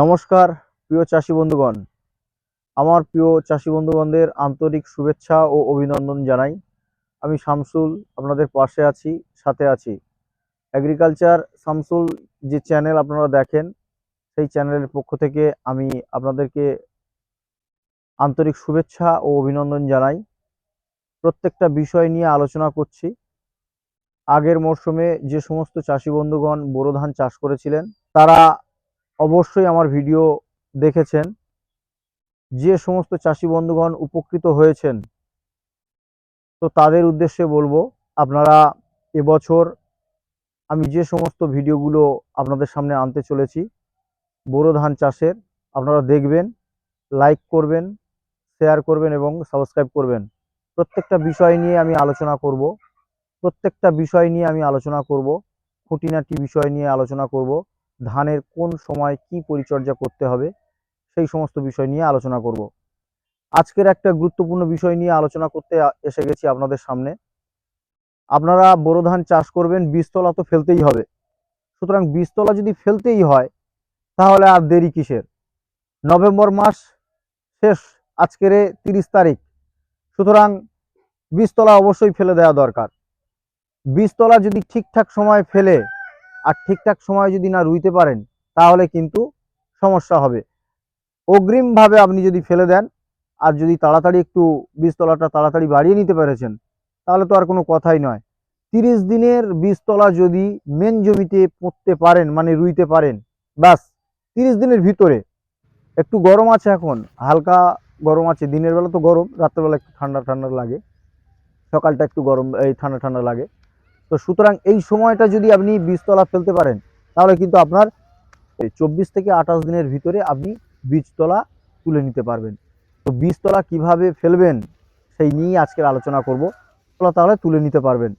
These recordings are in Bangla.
নমস্কার, প্রিয় চাষি বন্ধুগণ। আমার প্রিয় চাষি বন্ধুগণদের আন্তরিক শুভেচ্ছা ও অভিনন্দন জানাই। আমি শামসুল, আপনাদের পাশে আছি, সাথে আছি। অ্যাগ্রিকালচার শামসুল যে চ্যানেল আপনারা দেখেন, সেই চ্যানেলের পক্ষ থেকে আমি আপনাদেরকে আন্তরিক শুভেচ্ছা ও অভিনন্দন জানাই। প্রত্যেকটা বিষয় নিয়ে আলোচনা করছি। আগের মরশুমে যে সমস্ত চাষি বন্ধুগণ বোরো ধান চাষ করেছিলেন, তারা অবশ্যই আমার ভিডিও দেখেছেন। যে সমস্ত চাষি বন্ধুগণ উপকৃত হয়েছেন, তো তাদের উদ্দেশ্যে বলব, আপনারা এবছর আমি যে সমস্ত ভিডিওগুলো আপনাদের সামনে আনতে চলেছি, বোরো ধান চাষের, আপনারা দেখবেন, লাইক করবেন, শেয়ার করবেন এবং সাবস্ক্রাইব করবেন। প্রত্যেকটা বিষয় নিয়ে আমি আলোচনা করব, প্রত্যেকটা বিষয় নিয়ে আমি আলোচনা করব, খুঁটিনাটি বিষয় নিয়ে আলোচনা করব ধানের কোন সময় কি পরিচর্যা করতে হবে, সেই সমস্ত বিষয় নিয়ে আলোচনা করব। আজকের একটা গুরুত্বপূর্ণ বিষয় নিয়ে আলোচনা করতে এসে গেছি আপনাদের সামনে। আপনারা বোরো ধান চাষ করবেন, বীজতলা তো ফেলতেই হবে। সুতরাং বীজতলা যদি ফেলতেই হয়, তাহলে আর দেরি কিসের? নভেম্বর মাস শেষ, আজকের তিরিশ তারিখ। সুতরাং বীজতলা অবশ্যই ফেলে দেওয়া দরকার। বীজতলা যদি ঠিকঠাক সময় ফেলে আর ঠিকঠাক সময় যদি না রুইতে পারেন, তাহলে কিন্তু সমস্যা হবে। অগ্রিমভাবে আপনি যদি ফেলে দেন, আর যদি তাড়াতাড়ি একটু বীজতলাটা তাড়াতাড়ি বাড়িয়ে নিতে পেরেছেন, তাহলে তো আর কোনো কথাই নয়। তিরিশ দিনের বীজতলা যদি মেন জমিতে পুঁততে পারেন মানে রুইতে পারেন, ব্যাস, তিরিশ দিনের ভিতরে। একটু গরম আছে এখন, হালকা গরম আছে, দিনের বেলা তো গরম, রাত্রেবেলা একটু ঠান্ডা ঠান্ডা লাগে। সকালটা একটু গরম, এই ঠান্ডা ঠান্ডা লাগে। তো সুতরাং এই সময়টা যদি আপনি বীজতলা ফেলতে পারেন, তাহলে কিন্তু আপনার চব্বিশ থেকে আঠাশ দিনের ভিতরে আপনি বীজতলা তুলে নিতে পারবেন। তো বীজতলা কীভাবে ফেলবেন, সেই নিয়েই আজকের আলোচনা করব। তলা তাহলে তুলে নিতে পারবেন।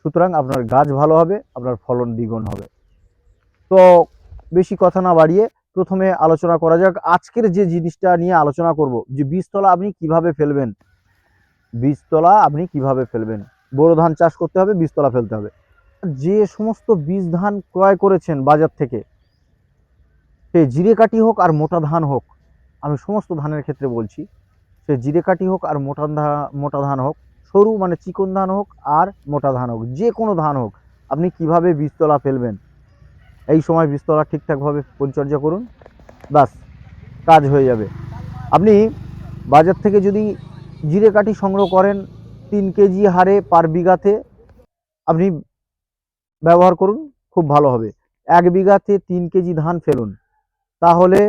সুতরাং আপনার গাছ ভালো হবে, আপনার ফলন দ্বিগুণ হবে। তো বেশি কথা না বাড়িয়ে প্রথমে আলোচনা করা যাক। আজকের যে জিনিসটা নিয়ে আলোচনা করব, যে বীজতলা আপনি কীভাবে ফেলবেন, বীজতলা আপনি কীভাবে ফেলবেন বোরো ধান চাষ করতে হবে, বীজতলা ফেলতে হবে। যে সমস্ত বীজ ধান ক্রয় করেছেন বাজার থেকে, সে জিরে কাঠি হোক আর মোটা ধান হোক, আমি সমস্ত ধানের ক্ষেত্রে বলছি, সে জিরে কাঠি হোক আর মোটা মোটা ধান হোক, সরু মানে চিকন ধান হোক আর মোটা ধান হোক, যে কোনো ধান হোক, আপনি কীভাবে বীজতলা ফেলবেন, এই সময় বীজতলা ঠিকঠাকভাবে পরিচর্যা করুন বাস কাজ হয়ে যাবে। আপনি বাজার থেকে যদি জিরে কাঠি সংগ্রহ করেন তিন কেজি হারে পার বিঘাতে আপনি ব্যবহার করুন, খুব ভালো হবে। এক বিঘাতে তিন কেজি ধান ফেলুন। তাহলে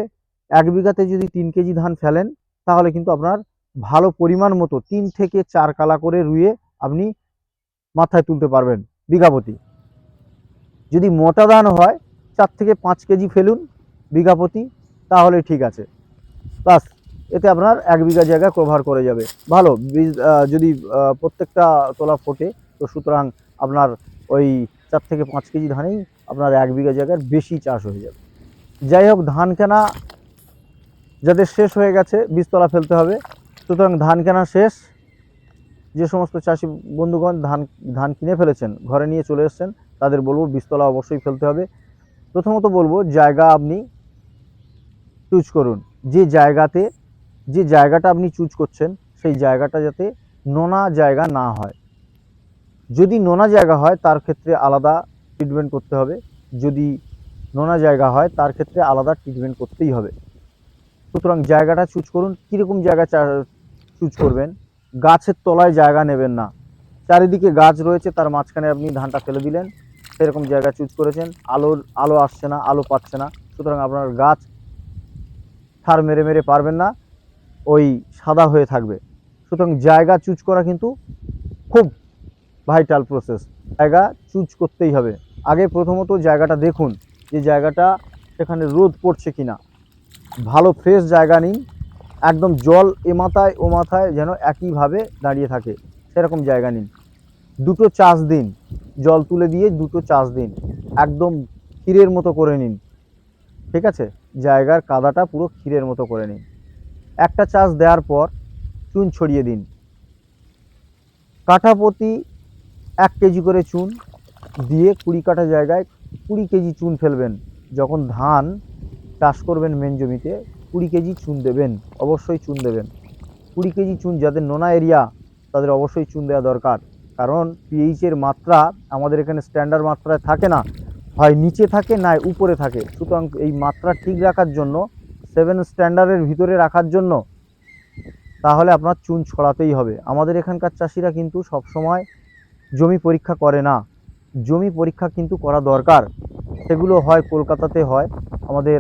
এক বিঘাতে যদি তিন কেজি ধান ফেলেন, তাহলে কিন্তু আপনার ভালো পরিমাণ মতো তিন থেকে চার কালা করে রুয়ে আপনি মাথায় তুলতে পারবেন বিঘাপতি। যদি মোটা ধান হয়, চার থেকে পাঁচ কেজি ফেলুন বিঘাপতি, তাহলে ঠিক আছে। বাস এতে আপনার এক বিঘা জায়গা কভার করে যাবে। ভালো, বীজ যদি প্রত্যেকটা তোলা ফোটে, তো সুতরাং আপনার ওই চার থেকে পাঁচ কেজি ধানেই আপনার এক বিঘা জায়গার বেশি চাষ হয়ে যাবে। যাই হোক, ধান কেনা যাদের শেষ হয়ে গেছে, বীজতলা ফেলতে হবে। সুতরাং ধান কেনা শেষ। যে সমস্ত চাষি বন্ধুগণ ধান ধান কিনে ফেলেছেন, ঘরে নিয়ে চলে এসছেন, তাদের বলব বীজতলা অবশ্যই ফেলতে হবে। প্রথমত বলব, জায়গা আপনি চুজ করুন। যে জায়গাতে যে জায়গাটা আপনি চুজ করছেন, সেই জায়গাটা যাতে নোনা জায়গা না হয়। যদি নোনা জায়গা হয়, তার ক্ষেত্রে আলাদা ট্রিটমেন্ট করতে হবে। যদি নোনা জায়গা হয়, তার ক্ষেত্রে আলাদা ট্রিটমেন্ট করতেই হবে। সুতরাং জায়গাটা চুজ করুন, কীরকম জায়গা চুজ করবেন? গাছের তলায় জায়গা নেবেন না। চারিদিকে গাছ রয়েছে, তার মাঝখানে আপনি ধানটা ফেলে দিলেন, সেরকম জায়গা চুজ করেছেন। আলোর, আলো আসছে না, আলো পাচ্ছে না। সুতরাং আপনার গাছ সার মেরে মেরে পারবেন না। ওই সাদা হয়ে থাকবে। সুতরাং জায়গা চুজ করা কিন্তু খুব ভাইটাল প্রসেস জায়গা চুজ করতেই হবে। আগে প্রথমত জায়গাটা দেখুন যে জায়গাটা সেখানে রোদ পড়ছে কি না ভালো ফ্রেশ জায়গা নিন। একদম জল এ মাথায়, ও মাথায় যেন একইভাবে দাঁড়িয়ে থাকে। সেরকম জায়গা নিন। দুটো চাষ দিন। জল তুলে দিয়ে দুটো চাষ দিন। একদম ক্ষীরের মতো করে নিন। ঠিক আছে? জায়গার কাদাটা পুরো ক্ষীরের মতো করে নিন। একটা চাষ দেওয়ার পর চুন ছড়িয়ে দিন। কাঠা প্রতি এক কেজি করে চুন দিয়ে কুড়ি কাঠা জায়গায় কুড়ি কেজি চুন ফেলবেন। যখন ধান চাষ করবেন মেন জমিতে, কুড়ি কেজি চুন দেবেন, অবশ্যই চুন দেবেন। কুড়ি কেজি চুন যাদের নোনা এরিয়া, তাদের অবশ্যই চুন দেওয়া দরকার। কারণ পিএইচের মাত্রা আমাদের এখানে স্ট্যান্ডার্ড মাত্রায় থাকে না। হয় নিচে থাকে না উপরে থাকে। সুতরাং এই মাত্রা ঠিক রাখার জন্য সেভেন স্ট্যান্ডার্ডের ভিতরে রাখার জন্য তাহলে আপনার চুন ছড়াতেই হবে। আমাদের এখানকার চাষিরা কিন্তু সবসময় জমি পরীক্ষা করে না। জমি পরীক্ষা কিন্তু করা দরকার। সেগুলো হয় কলকাতাতে হয়, আমাদের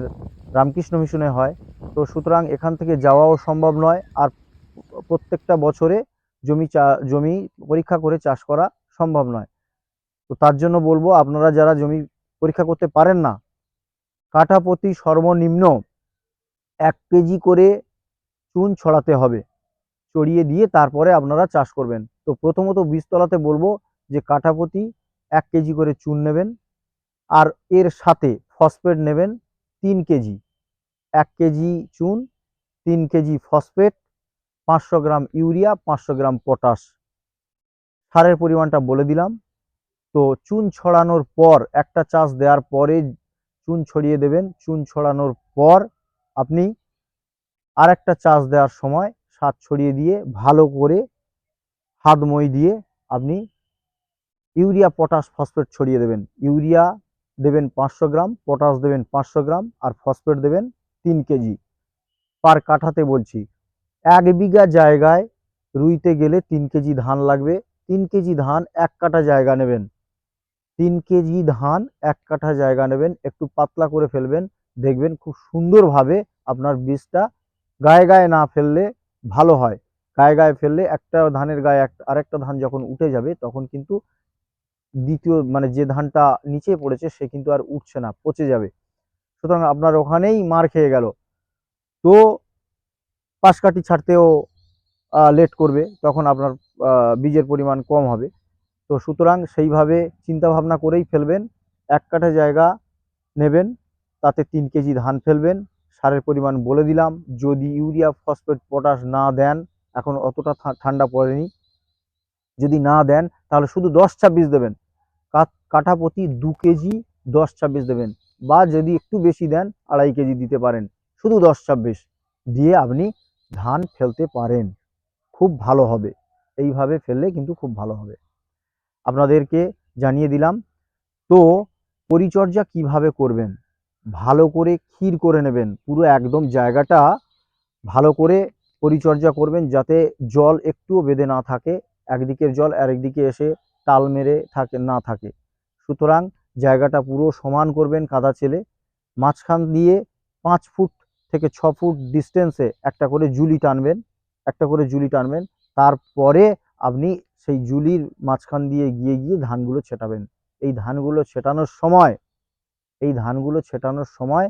রামকৃষ্ণ মিশনে হয়। তো সুতরাং এখান থেকে যাওয়াও সম্ভব নয়। আর প্রত্যেকটা বছরে জমি চা, জমি পরীক্ষা করে চাষ করা সম্ভব নয়। তো তার জন্য বলব, আপনারা যারা জমি পরীক্ষা করতে পারেন না কাঠা প্রতি সর্বনিম্ন এক কেজি করে চুন ছড়াতে হবে। ছড়িয়ে দিয়ে তারপরে আপনারা চাষ করবেন। তো প্রথমত বীজতলাতে বলব যে কাঠাপতি এক কেজি করে চুন নেবেন আর এর সাথে ফসফেট নেবেন তিন কেজি। এক কেজি চুন, তিন কেজি ফসফেট, পাঁচশো গ্রাম ইউরিয়া, পাঁচশো গ্রাম পটাশ। সারের পরিমাণটা বলে দিলাম। তো চুন ছড়ানোর পর, একটা চাষ দেওয়ার পরে চুন ছড়িয়ে দেবেন। চুন ছড়ানোর পর আপনি আর একটা চাষ দেওয়ার সময় সার ছড়িয়ে দিয়ে ভালো করে হাত মই দিয়ে আপনি ইউরিয়া পটাশ ফসফেট ছড়িয়ে দেবেন। ইউরিয়া দেবেন পাঁচশো গ্রাম, পটাশ দেবেন পাঁচশো গ্রাম আর ফসফেট দেবেন তিন কেজি। পার কাঠাতে বলছি, এক বিঘা জায়গায় রুইতে গেলে তিন কেজি ধান লাগবে। তিন কেজি ধান এক কাঠা জায়গা নেবেন। তিন কেজি ধান এক কাঠা জায়গা নেবেন, একটু পাতলা করে ফেলবেন। দেখবেন খুব সুন্দরভাবে আপনার বীজটা গায়ে গায়ে না ফেললে ভালো হয়। গায়ে গায়ে ফেললে একটা ধানের গায়ে এক, আরেকটা ধান যখন উঠে যাবে তখন কিন্তু দ্বিতীয় মানে যে ধানটা নিচে পড়েছে সে কিন্তু আর উঠছে না, পচে যাবে। সুতরাং আপনার ওখানেই মার খেয়ে গেল। তো পাশকাঠি ছাড়তেও লেট করবে, তখন আপনার বীজের পরিমাণ কম হবে। তো সুতরাং সেইভাবে চিন্তা ভাবনা করেই ফেলবেন, এক কাঠা জায়গা নেবেন তাতে তিন কেজি ধান ফেলবেন। সারের পরিমাণ বলে দিলাম। যদি ইউরিয়া, ফসফেট, পটাশ না দেন, এখন অতটা ঠান্ডা পড়েনি। যদি না দেন, তাহলে শুধু দশ ছাব্বিশ দেবেন। কাঠা প্রতি দু কেজি দশ ছাব্বিশ দেবেন। বা যদি একটু বেশি দেন, আড়াই কেজি দিতে পারেন। শুধু দশ ছাব্বিশ দিয়ে আপনি ধান ফেলতে পারেন। খুব ভালো হবে। এইভাবে ফেললে কিন্তু খুব ভালো হবে। আপনাদেরকে জানিয়ে দিলাম। তো পরিচর্যা কীভাবে করবেন? ভালো করে ক্ষীর করে নেবেন। পুরো একদম জায়গাটা ভালো করে পরিচর্যা করবেন যাতে জল একটুও বেঁধে না থাকে, একদিকের জল আরেকদিকে এসে তাল মেরে থাকে, না থাকে। সুতরাং জায়গাটা পুরো সমান করবেন কাদা ছেলে। মাঝখান দিয়ে পাঁচ ফুট থেকে ছ ফুট ডিস্টেন্সে একটা করে জুলি টানবেন, একটা করে জুলি টানবেন। তারপরে আপনি সেই জুলির মাঝখান দিয়ে গিয়ে গিয়ে ধানগুলো ছেটাবেন। এই ধানগুলো ছেটানোর সময় এই ধানগুলো ছেটানোর সময়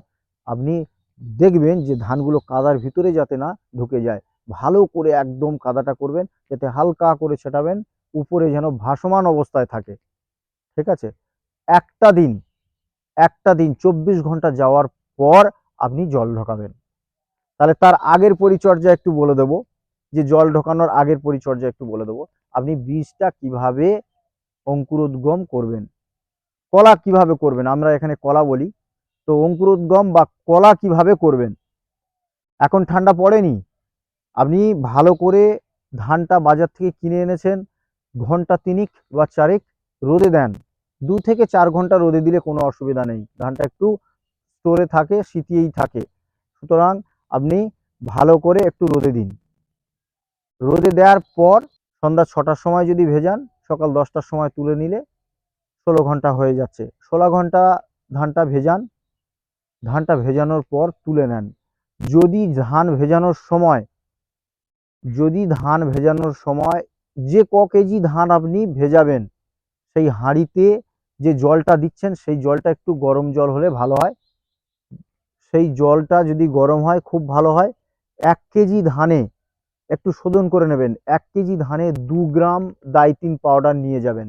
আপনি দেখবেন যে ধানগুলো কাদার ভিতরে যাতে না ঢুকে যায়। ভালো করে একদম কাদাটা করবেন, যাতে হালকা করে ছেটাবেন, উপরে যেন ভাসমান অবস্থায় থাকে। ঠিক আছে? একটা দিন একটা দিন, চব্বিশ ঘণ্টা যাওয়ার পর আপনি জল ঢোকাবেন। তাহলে তার আগের পরিচর্যা একটু বলে দেবো। যে জল ঢোকানোর আগের পরিচর্যা একটু বলে দেবো। আপনি বীজটা কীভাবে অঙ্কুরোদ্গম করবেন? কলা কীভাবে করবেন? আমরা এখানে কলা বলি। তো অঙ্কুরোদ্গম বা কলা কীভাবে করবেন? এখন ঠান্ডা পড়েনি। আপনি ভালো করে ধানটা বাজার থেকে কিনে এনেছেন, ঘণ্টা তিনিক বা চারেক রোদে দেন। দু থেকে চার ঘণ্টা রোদে দিলে কোনো অসুবিধা নেই। ধানটা একটু স্টোরে থাকে, শীতিয়েই থাকে। সুতরাং আপনি ভালো করে একটু রোদে দিন। রোদে দেওয়ার পর সন্ধ্যা ছটার সময় যদি ভেজান, সকাল দশটার সময় তুলে নিলে ষোলো ঘণ্টা হয়ে যাচ্ছে। ষোলো ঘণ্টা ধানটা ভেজান। ধানটা ভেজানোর পর তুলে নেন। যদি ধান ভেজানোর সময়, যদি ধান ভেজানোর সময় যে ক কেজি ধান আপনি ভেজাবেন, সেই হাঁড়িতে যে জলটা দিচ্ছেন, সেই জলটা একটু গরম জল হলে ভালো হয়। সেই জলটা যদি গরম হয়, খুব ভালো হয়। এক কেজি ধানে একটু শোধন করে নেবেন। এক কেজি ধানে দু গ্রাম দাইতিন পাউডার নিয়ে যাবেন।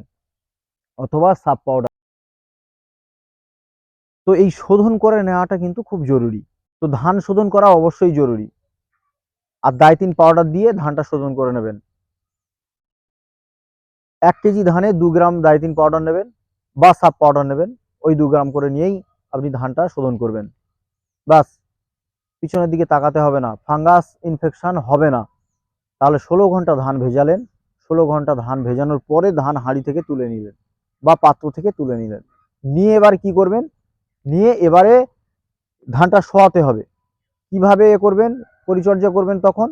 অথবা সাব পাউডার তো এই শোধন করে নেওয়াটা কিন্তু খুব জরুরি। তো ধান শোধন করা অবশ্যই জরুরি। আর দায়তিন পাউডার দিয়ে ধানটা শোধন করে নেবেন। এক কেজি ধানে দু গ্রাম দাইতিন পাউডার নেবেন বা সাব পাউডার নেবেন। ওই দু গ্রাম করে নিয়েই আপনি ধানটা শোধন করবেন। বাস পিছনের দিকে তাকাতে হবে না। ফাঙ্গাস ইনফেকশন হবে না। তাহলে ষোলো ঘণ্টা ধান ভেজালেন। ষোলো ঘণ্টা ধান ভেজানোর পরে ধান হাঁড়ি থেকে তুলে নিলেন। বা পাত্র থেকে তুলে নিলেন। নিয়ে এবার কি করবেন? নিয়ে এবারে ধানটা শোয়াতে হবে। কীভাবে এ করবেন? পরিচর্যা করবেন তখন?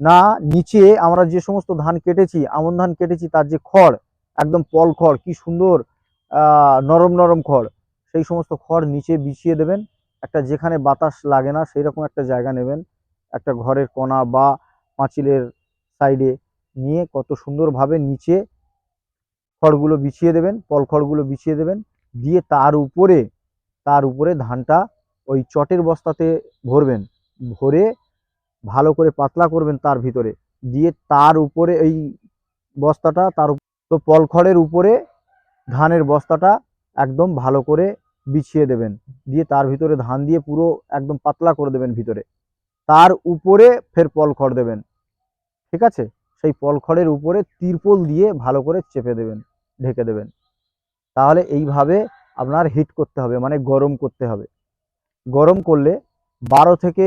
না, নিচে আমরা যে সমস্ত ধান কেটেছি, আমন ধান কেটেছি, তার যে খড়, একদম পল খড়, কি সুন্দর নরম নরম খড়, সেই সমস্ত খড় নিচে বিছিয়ে দেবেন। একটা যেখানে বাতাস লাগে না সেই রকম একটা জায়গা নেবেন। একটা ঘরের কোণা বা পাঁচিলের সাইডে নিয়ে কত সুন্দরভাবে নিচে খড়গুলো বিছিয়ে দেবেন, পল খড়গুলো বিছিয়ে দেবেন, দিয়ে তার উপরে তার উপরে ধানটা ওই চটের বস্তাতে ভরবেন। ভরে ভালো করে পাতলা করবেন তার ভিতরে। দিয়ে তার উপরে এই বস্তাটা, তার তো পল খড়ের উপরে ধানের বস্তাটা একদম ভালো করে বিছিয়ে দেবেন। দিয়ে তার ভিতরে ধান দিয়ে পুরো একদম পাতলা করে দেবেন ভিতরে। তার উপরে ফের পল খড় দেবেন। ঠিক আছে? সেই পলখড়ের উপরে তিরপল দিয়ে ভালো করে চেপে দেবেন, ঢেকে দেবেন। তাহলে এইভাবে আপনার হিট করতে হবে মানে গরম করতে হবে। গরম করলে বারো থেকে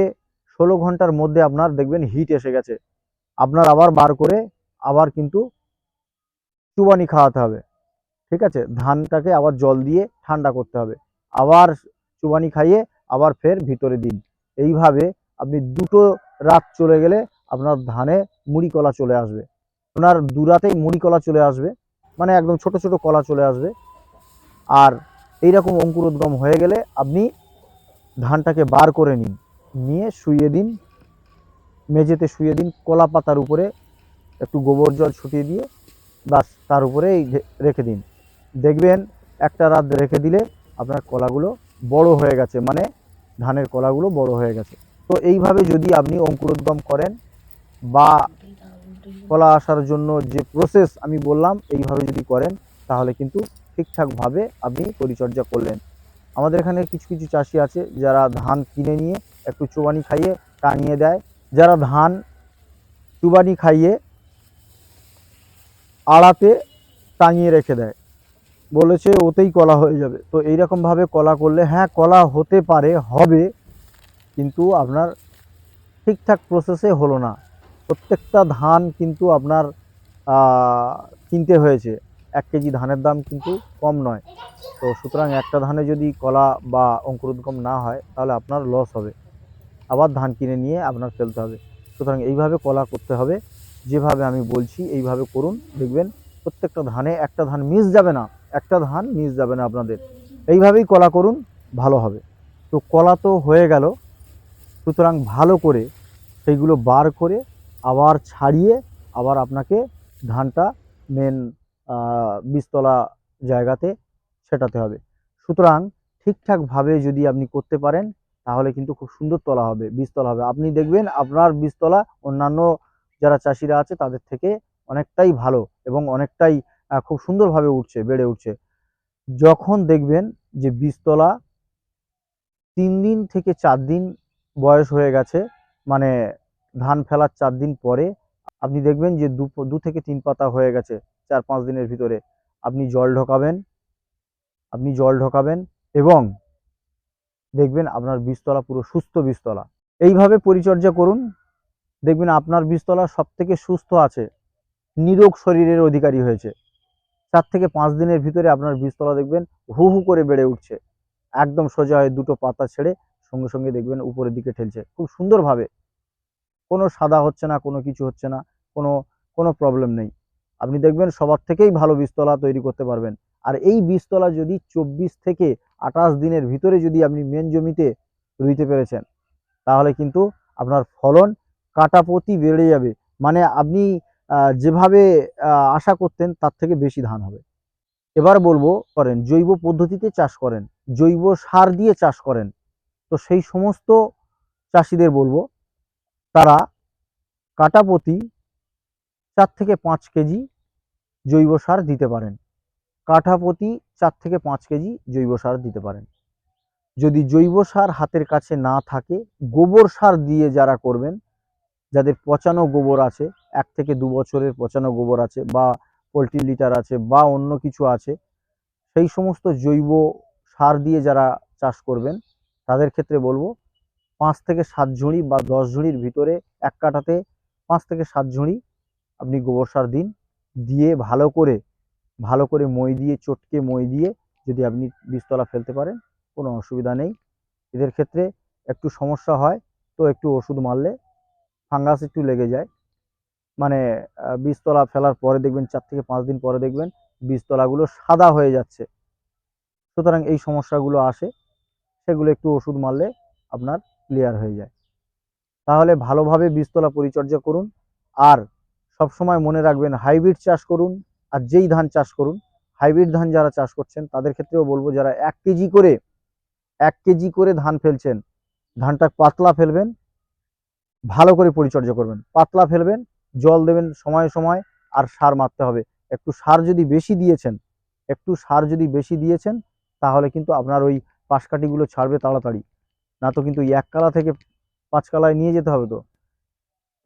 ষোলো ঘণ্টার মধ্যে আপনার দেখবেন হিট এসে গেছে। আপনার আবার বার করে আবার কিন্তু চুবানি খাওয়াতে হবে। ঠিক আছে? ধানটাকে আবার জল দিয়ে ঠান্ডা করতে হবে। আবার চুবানি খাইয়ে আবার ফের ভিতরে দিন। এইভাবে আপনি দুটো রাত চলে গেলে আপনার ধানে মুড়ি কলা চলে আসবে। আপনার দু রাতেই মুড়ি কলা চলে আসবে। মানে একদম ছোট ছোট কলা চলে আসবে। আর এইরকম অঙ্কুরোদ্গম হয়ে গেলে আপনি ধানটাকে বার করে নিন। নিয়ে শুয়ে দিন। মেঝেতে শুয়ে দিন। কলা পাতার উপরে একটু গোবর জল ছুটিয়ে দিয়ে বাস তার উপরেই রেখে দিন। দেখবেন একটা রাত রেখে দিলে আপনার কলাগুলো বড় হয়ে গেছে। মানে ধানের কলাগুলো বড় হয়ে গেছে। তো এইভাবে যদি আপনি অঙ্কুরোদ্গম করেন বা কলা আসার জন্য যে প্রসেস আমি বললাম, এইভাবে যদি করেন, তাহলে কিন্তু ঠিকঠাকভাবে আপনি পরিচর্যা করলেন। আমাদের এখানে কিছু কিছু চাষি আছে, যারা ধান কিনে নিয়ে একটু চুবানি খাইয়ে টাঙিয়ে দেয়। যারা ধান চুবানি খাইয়ে আড়াতে টাঙিয়ে রেখে দেয়। বলেছে, ওতেই কলা হয়ে যাবে। তো এইরকমভাবে কলা করলে হ্যাঁ কলা হতে পারে, হবে, কিন্তু আপনার ঠিকঠাক প্রসেসে হলো না। প্রত্যেকটা ধান কিন্তু আপনার কিনতে হয়েছে। এক কেজি ধানের দাম কিন্তু কম নয়। তো সুতরাং একটা ধানে যদি কলা বা অঙ্কুরোদ্গম না হয়, তাহলে আপনার লস হবে। আবার ধান কিনে নিয়ে আপনার ফেলতে হবে। সুতরাং এইভাবে কলা করতে হবে। যেভাবে আমি বলছি, এইভাবে করুন। দেখবেন প্রত্যেকটা ধানে একটা ধান মিস যাবে না। একটা ধান মিস যাবে না আপনাদের। এইভাবেই কলা করুন, ভালো হবে। তো কলা তো হয়ে গেল। সুতরাং ভালো করে সেইগুলো বার করে আবার ছাড়িয়ে আবার আপনাকে ধানটা মেন বীজতলা জায়গাতে সেটাতে হবে। সুতরাং ঠিকঠাকভাবে যদি আপনি করতে পারেন, তাহলে কিন্তু খুব সুন্দর তলা হবে, বীজতলা হবে। আপনি দেখবেন আপনার বীজতলা অন্যান্য যারা চাষিরা আছে, তাদের থেকে অনেকটাই ভালো এবং অনেকটাই খুব সুন্দরভাবে উঠছে, বেড়ে উঠছে। যখন দেখবেন যে বীজতলা তিন দিন থেকে চার দিন বয়স হয়ে গেছে মানে ধান ফেলার চার দিন পরে আপনি দেখবেন যে দু দু থেকে তিন পাতা হয়ে গেছে চার পাঁচ দিনের ভিতরে। আপনি জল ঢোকাবেন, আপনি জল ঢোকাবেন এবং দেখবেন আপনার বীজতলা পুরো সুস্থ বীজতলা। এইভাবে পরিচর্যা করুন, দেখবেন আপনার বীজতলা সব থেকে সুস্থ আছে, নিরোগ শরীরের অধিকারী হয়েছে। চার থেকে পাঁচ দিনের ভিতরে আপনার বীজতলা দেখবেন হু হু করে বেড়ে উঠছে। একদম সোজা হয়ে দুটো পাতা ছেড়ে সঙ্গে সঙ্গে দেখবেন উপরের দিকে ঠেলছে। খুব সুন্দরভাবে কোনো সাদা হচ্ছে না, কোনো কিছু হচ্ছে না, কোনো কোনো প্রবলেম নেই। আপনি দেখবেন সবার থেকেই ভালো বীজতলা তৈরি করতে পারবেন। আর এই বীজতলা যদি চব্বিশ থেকে আঠাশ দিনের ভিতরে যদি আপনি মেন জমিতে রুইতে পেরেছেন, তাহলে কিন্তু আপনার ফলন কাটাপতি বেড়ে যাবে। মানে আপনি যেভাবে আশা করতেন তার থেকে বেশি ধান হবে। এবার বলব, করেন, জৈব পদ্ধতিতে চাষ করেন, জৈব সার দিয়ে চাষ করেন। তো সেই সমস্ত চাষিদের বলব তারা কাটাপতি চার থেকে পাঁচ কেজি জৈব সার দিতে পারেন। কাঠাপতি চার থেকে পাঁচ কেজি জৈব সার দিতে পারেন। যদি জৈব সার হাতের কাছে না থাকে, গোবর সার দিয়ে যারা করবেন, যাদের পচানো গোবর আছে, এক থেকে দু বছরের পচানো গোবর আছে বা পোলট্রি লিটার আছে বা অন্য কিছু আছে, সেই সমস্ত জৈব সার দিয়ে যারা চাষ করবেন, তাদের ক্ষেত্রে বলব পাঁচ থেকে সাত ঝুড়ি বা দশ ঝুড়ির ভিতরে এক কাঠাতে পাঁচ থেকে সাত ঝুড়ি আপনি গোবর সার দিন। দিয়ে ভালো করে ভালো করে মই দিয়ে, চটকে মই দিয়ে যদি আপনি বীজতলা ফেলতে পারেন, কোনো অসুবিধা নেই। এদের ক্ষেত্রে একটু সমস্যা হয়, তো একটু ওষুধ মারলে ফাঙ্গাস একটু লেগে যায়। মানে বীজতলা ফেলার পরে দেখবেন, চার থেকে পাঁচ দিন পরে দেখবেন বীজতলাগুলো সাদা হয়ে যাচ্ছে। সুতরাং এই সমস্যাগুলো আসে, সেগুলো একটু ওষুধ মারলে আপনার ক্লিয়ার হয়ে যায়। তাহলে ভালোভাবে বীজতলা পরিচর্যা করুন আর সবসময় মনে রাখবেন হাইব্রিড চাষ করুন আর যেই ধান চাষ করুন, হাইব্রিড ধান যারা চাষ করছেন তাদের ক্ষেত্রেও বলব যারা এক কেজি করে, এক কেজি করে ধান ফেলছেন, ধানটা পাতলা ফেলবেন, ভালো করে পরিচর্যা করবেন। পাতলা ফেলবেন, জল দেবেন সময়ে সময় আর সার মারতে হবে। একটু সার যদি বেশি দিয়েছেন, একটু সার যদি বেশি দিয়েছেন তাহলে কিন্তু আপনার ওই পাশকাঠিগুলো ছাড়বে তাড়াতাড়ি। না তো কিন্তু এক কালা থেকে পাঁচ কালায় নিয়ে যেতে হবে তো।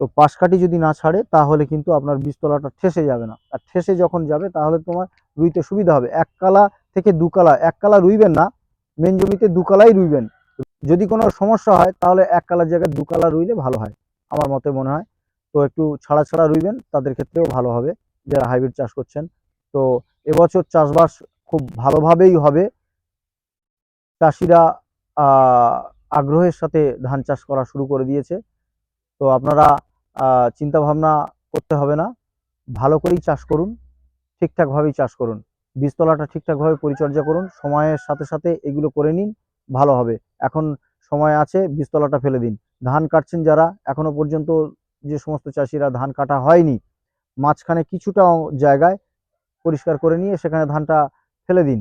তো পাশকাঠি যদি না ছাড়ে, তাহলে কিন্তু আপনার বীজতলাটা ঠেসে যাবে না। আর ঠেসে যখন যাবে, তাহলে তোমার রুইতে সুবিধা হবে। এক কালা থেকে দু কালা এক কালা রুইবেন না মেন জমিতে দু কালাই রুইবেন। যদি কোনো সমস্যা হয়, তাহলে এক কালার জায়গায় দু কালা রুইলে ভালো হয়, আমার মতে মনে হয়। তো একটু ছাড়া ছাড়া রুইবেন, তাদের ক্ষেত্রেও ভালো হবে, যারা হাইব্রিড চাষ করছেন। তো এবছর চাষবাস খুব ভালোভাবেই হবে। চাষিরা আগ্রহের সাথে ধান চাষ করা শুরু করে দিয়েছে। তো আপনারা চিন্তা ভাবনা করতে হবে না। ভালো করেই চাষ করুন, ঠিকঠাকভাবেই চাষ করুন। বীজতলাটা ঠিকঠাকভাবে পরিচর্যা করুন, সময়ের সাথে সাথে এগুলো করে নিন, ভালো হবে। এখন সময় আছে, বীজতলাটা ফেলে দিন। ধান কাটছেন যারা, এখনও পর্যন্ত যে সমস্ত চাষিরা ধান কাটা হয়নি, মাঝখানে কিছুটা জায়গায় পরিষ্কার করে নিয়ে সেখানে ধানটা ফেলে দিন।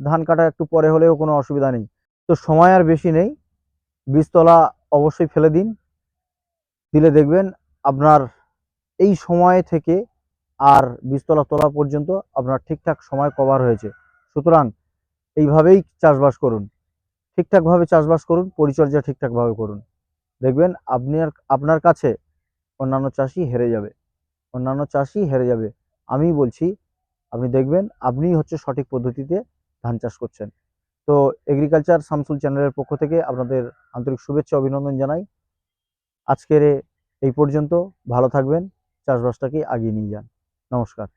ধান কাটা একটু পরে হলেও কোনো অসুবিধা নেই। তো সময় আর বেশি নেই। বীজতলা অবশ্যই ফেলে দিন। দিলে দেখবেন আপনার এই সময় থেকে আর বীজতলা তোলা পর্যন্ত আপনার ঠিকঠাক সময় কভার হয়েছে। সুতরাং এইভাবেই চাষবাস করুন। ঠিকঠাকভাবে চাষবাস করুন, পরিচর্যা ঠিকঠাকভাবে করুন। দেখবেন আপনার আপনার কাছে অন্যান্য চাষি হেরে যাবে। অন্যান্য চাষি হেরে যাবে। আমি বলছি, আপনি দেখবেন আপনিই হচ্ছে সঠিক পদ্ধতিতে ধান চাষ করছেন। তো এগ্রিকালচার সামসুল চ্যানেলের পক্ষ থেকে আপনাদের আন্তরিক শুভেচ্ছা অভিনন্দন জানাই। আজকের এই পর্যন্ত, ভালো থাকবেন, চাষবাসটাকে আগিয়ে নিয়ে যান। নমস্কার।